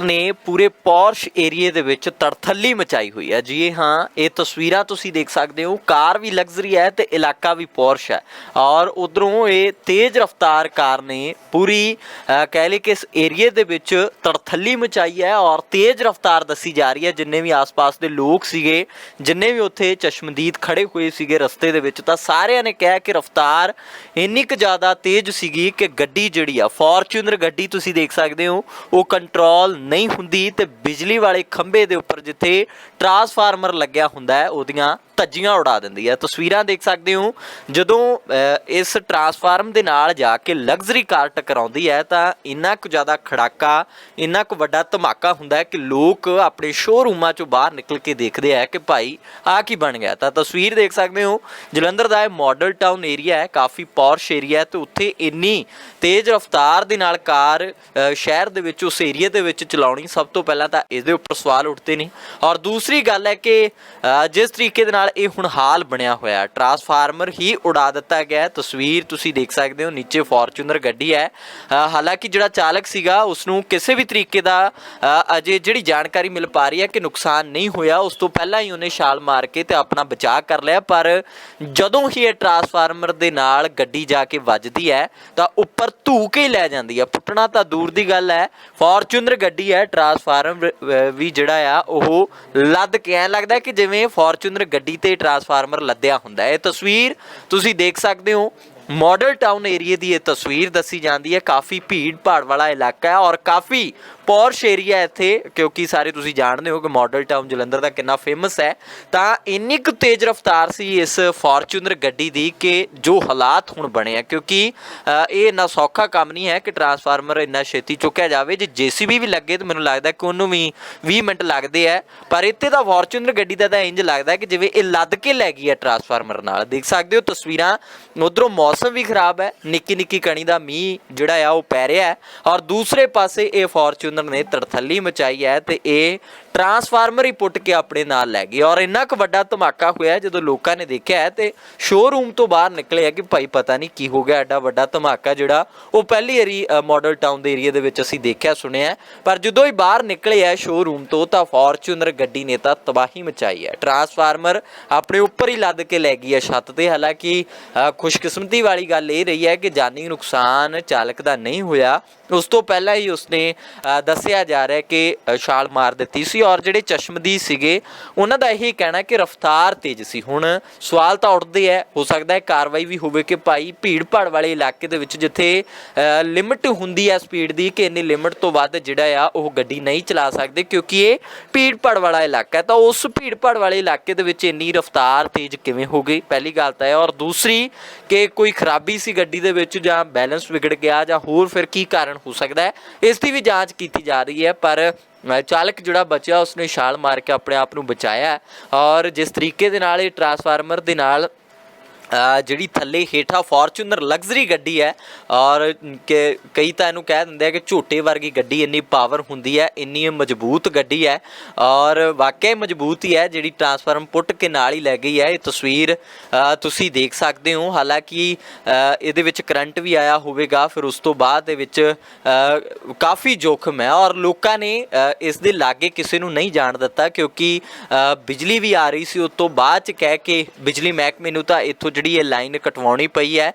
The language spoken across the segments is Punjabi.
ਨੇ ਪੂਰੇ ਪੌਰਸ਼ ਏਰੀਏ ਦੇ ਵਿੱਚ ਤੜਥੱਲੀ ਮਚਾਈ ਹੋਈ ਹੈ। ਜੀ ਹਾਂ, ਇਹ ਤਸਵੀਰਾਂ ਤੁਸੀਂ ਦੇਖ ਸਕਦੇ ਹੋ। ਕਾਰ ਵੀ ਲਗਜ਼ਰੀ ਹੈ ਤੇ ਇਲਾਕਾ ਵੀ ਪੌਰਸ਼ ਹੈ। ਔਰ ਉਧਰੋਂ ਇਹ ਤੇਜ਼ ਰਫ਼ਤਾਰ ਕਾਰ ਨੇ ਪੂਰੀ ਕਹਿ ਲਏ ਕਿ ਇਸ ਏਰੀਏ ਦੇ ਵਿੱਚ ਤੜਥੱਲੀ ਮਚਾਈ ਹੈ ਔਰ ਤੇਜ਼ ਰਫ਼ਤਾਰ ਦੱਸੀ ਜਾ ਰਹੀ ਹੈ। ਜਿੰਨੇ ਵੀ ਆਸ-ਪਾਸ ਦੇ ਲੋਕ ਸੀਗੇ, ਜਿੰਨੇ ਵੀ ਉੱਥੇ ਚਸ਼ਮਦੀਦ ਖੜੇ ਹੋਏ ਸੀਗੇ ਰਸਤੇ ਦੇ ਵਿੱਚ, ਤਾਂ ਸਾਰਿਆਂ ਨੇ ਕਿਹਾ ਕਿ ਰਫ਼ਤਾਰ ਇੰਨੀ ਕੁ ਜ਼ਿਆਦਾ ਤੇਜ਼ ਸੀਗੀ ਕਿ ਗੱਡੀ ਜਿਹੜੀ ਆ, ਫੋਰਚੂਨਰ ਗੱਡੀ ਤੁਸੀਂ ਦੇਖ ਸਕਦੇ ਹੋ, ਉਹ ਕੰਟਰੋਲ ਨਹੀਂ ਹੁੰਦੀ ਤੇ ਬਿਜਲੀ ਵਾਲੇ ਖੰਭੇ ਦੇ ਉੱਪਰ ਜਿੱਥੇ ਟਰਾਂਸਫਾਰਮਰ ਲੱਗਿਆ ਹੁੰਦਾ ਹੈ, ਉਹਦੀਆਂ ਧੱਜੀਆਂ ਉਡਾ ਦਿੰਦੀ ਹੈ। ਤਸਵੀਰਾਂ ਦੇਖ ਸਕਦੇ ਹੋ, ਜਦੋਂ ਇਸ ਟਰਾਂਸਫਾਰਮ ਦੇ ਨਾਲ ਜਾ ਕੇ ਲਗਜ਼ਰੀ ਕਾਰ ਟਕਰਾਉਂਦੀ ਹੈ, ਤਾਂ ਇੰਨਾ ਕੁ ਜ਼ਿਆਦਾ ਖੜਾਕਾ, ਇੰਨਾ ਕੁ ਵੱਡਾ ਧਮਾਕਾ ਹੁੰਦਾ ਹੈ ਕਿ ਲੋਕ ਆਪਣੇ ਸ਼ੋਰੂਮਾਂ ਚੋਂ ਬਾਹਰ ਨਿਕਲ ਕੇ ਦੇਖਦੇ ਆ ਕਿ ਭਾਈ ਆ ਕੀ ਬਣ ਗਿਆ। ਤਾਂ ਤਸਵੀਰ ਦੇਖ ਸਕਦੇ ਹੋ, ਜਲੰਧਰ ਦਾ ਇਹ ਮਾਡਲ ਟਾਊਨ ਏਰੀਆ ਹੈ, ਕਾਫੀ ਪੌਰਸ਼ ਏਰੀਆ ਹੈ ਤੇ ਉੱਥੇ ਇੰਨੀ ਤੇਜ਼ ਰਫ਼ਤਾਰ ਦੇ ਨਾਲ ਕਾਰ ਸ਼ਹਿਰ ਦੇ ਵਿੱਚ, ਉਸ ਏਰੀਆ ਦੇ ਵਿੱਚ ਚਲਾਉਣੀ ਸਭ ਤੋਂ ਪਹਿਲਾਂ ਤਾਂ ਇਹਦੇ ਉੱਪਰ ਸਵਾਲ ਉੱਠਦੇ ਨੇ। ਔਰ ਦੂਸਰੀ ਗੱਲ ਹੈ ਕਿ ਜਿਸ ਤਰੀਕੇ ਦੇ ਨਾਲ ਇਹ ਹੁਣ ਹਾਲ ਬਣਿਆ ਹੋਇਆ ਟਰਾਂਸਫਾਰਮਰ ਹੀ ਉਡਾ ਦਿੱਤਾ ਗਿਆ ਤਸਵੀਰ ਤੁਸੀਂ ਦੇਖ ਸਕਦੇ ਹੋ, ਨੀਚੇ ਫੋਰਚੂਨਰ ਗੱਡੀ ਹੈ। ਹਾਲਾਂਕਿ ਜਿਹੜਾ ਚਾਲਕ ਸੀਗਾ ਉਸ ਨੂੰ ਕਿਸੇ ਵੀ ਤਰੀਕੇ ਦਾ ਅਜੇ ਜਿਹੜੀ ਜਾਣਕਾਰੀ ਮਿਲ ਪਾ ਰਹੀ ਹੈ ਕਿ ਨੁਕਸਾਨ ਨਹੀਂ ਹੋਇਆ, ਉਸ ਤੋਂ ਪਹਿਲਾਂ ਹੀ ਉਹਨੇ ਛਾਲ ਮਾਰ ਕੇ ਤੇ ਆਪਣਾ ਬਚਾਅ ਕਰ ਲਿਆ। ਪਰ ਜਦੋਂ ਹੀ ਇਹ ਟਰਾਂਸਫਾਰਮਰ ਦੇ ਨਾਲ ਗੱਡੀ ਜਾ ਕੇ ਵੱਜਦੀ ਹੈ, ਤਾਂ ਉੱਪਰ ਧੂ ਕੇ ਹੀ ਲੈ ਜਾਂਦੀ ਹੈ। ਪੁੱਟਣਾ ਤਾਂ ਦੂਰ ਦੀ ਗੱਲ ਹੈ। ਫੋਰਚੂਨਰ ਗੱਡੀ ਹੈ, ਟਰਾਂਸਫਾਰਮਰ ਵੀ ਜਿਹੜਾ ਆ, ਉਹ ਲੱਦ ਕੇ ਐਂ ਲੱਗਦਾ ਕਿ ਜਿਵੇਂ ਫੋਰਚੂਨਰ ਗੱਡੀ ਤੇ ਟਰਾਂਸਫਾਰਮਰ ਲੱਦਿਆ ਹੁੰਦਾ ਹੈ। ਇਹ ਤਸਵੀਰ ਤੁਸੀਂ ਦੇਖ ਸਕਦੇ ਹੋ। ਮਾਡਲ ਟਾਊਨ ਏਰੀਏ ਦੀ ਇਹ ਤਸਵੀਰ ਦੱਸੀ ਜਾਂਦੀ ਹੈ। ਕਾਫੀ ਭੀੜ ਭਾੜ ਵਾਲਾ ਇਲਾਕਾ ਹੈ ਔਰ ਕਾਫੀ ਪੌਰਸ਼ ਏਰੀਆ ਇੱਥੇ, ਕਿਉਂਕਿ ਸਾਰੇ ਤੁਸੀਂ ਜਾਣਦੇ ਹੋ ਕਿ ਮਾਡਲ ਟਾਊਨ ਜਲੰਧਰ ਦਾ ਕਿੰਨਾ ਫੇਮਸ ਹੈ। ਤਾਂ ਇੰਨੀ ਕੁ ਤੇਜ਼ ਰਫ਼ਤਾਰ ਸੀ ਇਸ ਫੋਰਚੂਨਰ ਗੱਡੀ ਦੀ ਕਿ ਜੋ ਹਾਲਾਤ ਹੁਣ ਬਣੇ ਆ, ਕਿਉਂਕਿ ਇਹ ਇੰਨਾ ਸੌਖਾ ਕੰਮ ਨਹੀਂ ਹੈ ਕਿ ਟਰਾਂਸਫਾਰਮਰ ਇੰਨਾ ਛੇਤੀ ਚੁੱਕਿਆ ਜਾਵੇ। ਜੇ ਜੀਸੀਬੀ ਵੀ ਲੱਗੇ ਤਾਂ ਮੈਨੂੰ ਲੱਗਦਾ ਕਿ ਉਹਨੂੰ ਵੀ 20 ਮਿੰਟ ਲੱਗਦੇ ਆ। ਪਰ ਇੱਥੇ ਤਾਂ ਫੋਰਚੂਨਰ ਗੱਡੀ ਦਾ ਤਾਂ ਇੰਜ ਲੱਗਦਾ ਕਿ ਜਿਵੇਂ ਇਹ ਲੱਦ ਕੇ ਲੈ ਗਈ ਹੈ ਟਰਾਂਸਫਾਰਮਰ ਨਾਲ। ਦੇਖ ਸਕਦੇ ਹੋ ਤਸਵੀਰਾਂ, ਉਧਰੋਂ ਮੌਸਮ ਵੀ ਖਰਾਬ ਹੈ ਨਿੱਕੀ ਨਿੱਕੀ ਕਣੀ ਦਾ ਮੀਂਹ ਜਿਹੜਾ ਆ ਉਹ ਪੈ ਰਿਹਾ ਹੈ। ਔਰ ਦੂਸਰੇ ਪਾਸੇ ਇਹ ਫੋਰਚੂਨਰ ਨੇ ਤੜਥੱਲੀ ਮਚਾਈ ਹੈ ਤੇ ਇਹ ਟਰਾਂਸਫਾਰਮਰ ਹੀ ਪੁੱਟ ਕੇ ਆਪਣੇ ਨਾਲ ਲੈ ਗਏ ਔਰ ਇੰਨਾ ਕੁ ਵੱਡਾ ਧਮਾਕਾ ਹੋਇਆ ਜਦੋਂ ਲੋਕਾਂ ਨੇ ਦੇਖਿਆ ਤੇ ਸ਼ੋਰੂਮ ਤੋਂ ਬਾਹਰ ਨਿਕਲੇ ਆ ਕਿ ਭਾਈ ਪਤਾ ਨਹੀਂ ਕੀ ਹੋ ਗਿਆ, ਐਡਾ ਵੱਡਾ ਧਮਾਕਾ ਜਿਹੜਾ ਉਹ ਪਹਿਲੀ ਵਾਰੀ ਮਾਡਲ ਟਾਊਨ ਦੇ ਏਰੀਆ ਦੇ ਵਿੱਚ ਅਸੀਂ ਦੇਖਿਆ, ਸੁਣਿਆ ਪਰ ਜਦੋਂ ਹੀ ਬਾਹਰ ਨਿਕਲੇ ਆ ਸ਼ੋਰੂਮ ਤੋਂ ਤਾਂ ਫੋਰਚੂਨਰ ਗੱਡੀ ਨੇ ਤਾਂ ਤਬਾਹੀ ਮਚਾਈ ਹੈ। ਟਰਾਂਸਫਾਰਮਰ ਆਪਣੇ ਉੱਪਰ ਹੀ ਲੱਦ ਕੇ ਲੈ ਗਈ ਹੈ ਛੱਤ ਤੇ। ਹਾਲਾਂਕਿ ਖੁਸ਼ਕਿਸਮਤੀ ਵਾਲੀ ਗੱਲ ਇਹ ਰਹੀ ਹੈ ਕਿ ਜਾਨੀ ਨੁਕਸਾਨ ਚਾਲਕ ਦਾ ਨਹੀਂ ਹੋਇਆ। ਉਸ ਤੋਂ ਪਹਿਲਾਂ ਹੀ ਉਸਨੇ ਦੱਸਿਆ ਜਾ ਰਿਹਾ ਕਿ ਛਾਲ ਮਾਰ ਦਿੱਤੀ ਸੀ ਔਰ ਜਿਹੜੇ ਚਸ਼ਮਦੀ ਸੀਗੇ, ਉਹਨਾਂ ਦਾ ਇਹੀ ਕਹਿਣਾ ਕਿ ਰਫ਼ਤਾਰ ਤੇਜ਼ ਸੀ। ਹੁਣ ਸਵਾਲ ਤਾਂ ਉੱਠਦੇ ਹੈ, ਹੋ ਸਕਦਾ ਹੈ ਕਾਰਵਾਈ ਵੀ ਹੋਵੇ ਕਿ ਭਾਈ ਭੀੜ ਭਾੜ ਵਾਲੇ ਇਲਾਕੇ ਦੇ ਵਿੱਚ ਜਿੱਥੇ ਲਿਮਿਟ ਹੁੰਦੀ ਹੈ ਸਪੀਡ ਦੀ ਕਿ ਇੰਨੀ ਲਿਮਿਟ ਤੋਂ ਵੱਧ ਜਿਹੜਾ ਆ, ਉਹ ਗੱਡੀ ਨਹੀਂ ਚਲਾ ਸਕਦੇ ਕਿਉਂਕਿ ਇਹ ਭੀੜ ਭਾੜ ਵਾਲਾ ਇਲਾਕਾ ਹੈ, ਤਾਂ ਉਸ ਭੀੜ ਭਾੜ ਵਾਲੇ ਇਲਾਕੇ ਦੇ ਵਿੱਚ ਇੰਨੀ ਰਫ਼ਤਾਰ ਤੇਜ਼ ਕਿਵੇਂ ਹੋ ਗਈ? ਪਹਿਲੀ ਗੱਲ ਤਾਂ ਹੈ ਔਰ ਦੂਸਰੀ ਕਿ ਕੋਈ ਖਰਾਬੀ ਸੀ ਗੱਡੀ ਦੇ ਵਿੱਚ ਜਾਂ ਬੈਲੈਂਸ ਵਿਗੜ ਗਿਆ ਜਾਂ ਹੋਰ ਫਿਰ ਕੀ ਕਾਰਨ ਹੋ ਸਕਦਾ ਹੈ? ਇਸ ਦੀ ਵੀ ਜਾਂਚ ਕੀਤੀ ਕੀਤੀ ਜਾ ਰਹੀ ਹੈ, ਪਰ ਚਾਲਕ ਜਿਹੜਾ ਬਚਿਆ, ਉਸਨੇ ਛਾਲ ਮਾਰ ਕੇ ਆਪਣੇ ਆਪ ਨੂੰ ਬਚਾਇਆ ਔਰ ਜਿਸ ਤਰੀਕੇ ਦੇ ਨਾਲ ਇਹ ਟਰਾਂਸਫਾਰਮਰ ਦੇ ਨਾਲ ਜਿਹੜੀ ਥੱਲੇ ਹੇਠਾਂ ਫੋਰਚੂਨਰ ਲਗਜ਼ਰੀ ਗੱਡੀ ਹੈ ਔਰ ਕਿ ਕਈ ਤਾਂ ਇਹਨੂੰ ਕਹਿ ਦਿੰਦੇ ਆ ਕਿ ਝੋਟੇ ਵਰਗੀ ਗੱਡੀ, ਇੰਨੀ ਪਾਵਰ ਹੁੰਦੀ ਹੈ, ਇੰਨੀ ਮਜ਼ਬੂਤ ਗੱਡੀ ਹੈ ਔਰ ਵਾਕਿਆ ਮਜ਼ਬੂਤ ਹੀ ਹੈ ਜਿਹੜੀ ਟਰਾਂਸਫਾਰਮ ਪੁੱਟ ਕੇ ਨਾਲ ਹੀ ਲੈ ਗਈ ਹੈ। ਇਹ ਤਸਵੀਰ ਤੁਸੀਂ ਦੇਖ ਸਕਦੇ ਹੋ। ਹਾਲਾਂਕਿ ਇਹਦੇ ਵਿੱਚ ਕਰੰਟ ਵੀ ਆਇਆ ਹੋਵੇਗਾ, ਫਿਰ ਉਸ ਤੋਂ ਬਾਅਦ ਦੇ ਵਿੱਚ ਕਾਫੀ ਜੋਖਮ ਹੈ ਔਰ ਲੋਕਾਂ ਨੇ ਇਸ ਦੇ ਲਾਗੇ ਕਿਸੇ ਨੂੰ ਨਹੀਂ ਜਾਣ ਦਿੱਤਾ ਕਿਉਂਕਿ ਬਿਜਲੀ ਵੀ ਆ ਰਹੀ ਸੀ। ਉਸ ਤੋਂ ਬਾਅਦ ਚ ਕਹਿ ਕੇ ਬਿਜਲੀ ਮਹਿਕਮੇ ਨੂੰ ਤਾਂ ਇੱਥੋਂ ਜਿਹੜੀ ਇਹ ਲਾਈਨ ਕਟਵਾਉਣੀ ਪਈ ਹੈ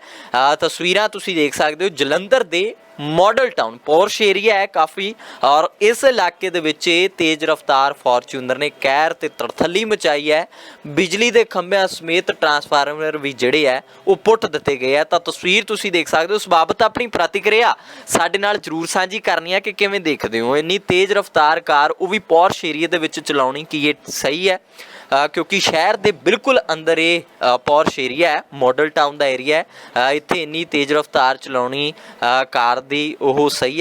ਤਸਵੀਰਾਂ ਤੁਸੀਂ ਦੇਖ ਸਕਦੇ ਹੋ, ਜਲੰਧਰ ਦੇ ਮਾਡਲ ਟਾਊਨ, ਪੋਰਸ਼ ਏਰੀਆ ਹੈ ਕਾਫੀ, ਔਰ ਇਸ ਇਲਾਕੇ ਦੇ ਵਿੱਚ ਇਹ ਤੇਜ਼ ਰਫ਼ਤਾਰ ਫੋਰਚੂਨਰ ਨੇ ਕਹਿਰ ਤੇ ਤੜਥੱਲੀ ਮਚਾਈ ਹੈ। ਬਿਜਲੀ ਦੇ ਖੰਭਿਆਂ ਸਮੇਤ ਟਰਾਂਸਫਾਰਮਰ ਵੀ ਜਿਹੜੇ ਹੈ, ਉਹ ਪੁੱਟ ਦਿੱਤੇ ਗਏ ਆ ਤਾਂ ਤਸਵੀਰ ਤੁਸੀਂ ਦੇਖ ਸਕਦੇ ਹੋ, ਉਸ ਬਾਬਤ ਆਪਣੀ ਪ੍ਰਤੀਕਿਰਿਆ ਸਾਡੇ ਨਾਲ ਜਰੂਰ ਸਾਂਝੀ ਕਰਨੀ ਹੈ ਕਿ ਕਿਵੇਂ ਦੇਖਦੇ ਹੋ? ਇੰਨੀ ਤੇਜ਼ ਰਫ਼ਤਾਰ ਕਾਰ, ਉਹ ਵੀ ਪੋਰਸ਼ ਏਰੀਆ ਦੇ ਵਿੱਚ ਚਲਾਉਣੀ ਕੀ ਇਹ ਸਹੀ ਹੈ? ਕਿਉਂਕਿ ਸ਼ਹਿਰ ਦੇ ਬਿਲਕੁਲ ਅੰਦਰ ਇਹ ਅ, ਪੌਰਸ਼ ਏਰੀਆ ਹੈ ਮਾਡਲ ਟਾਊਨ ਦਾ ਏਰੀਆ ਹੈ। ਇੱਥੇ ਇੰਨੀ ਤੇਜ਼ ਰਫ਼ਤਾਰ ਚਲਾਉਣੀ ਕਾਰ ਦੀ ਉਹ ਸਹੀ ਹੈ।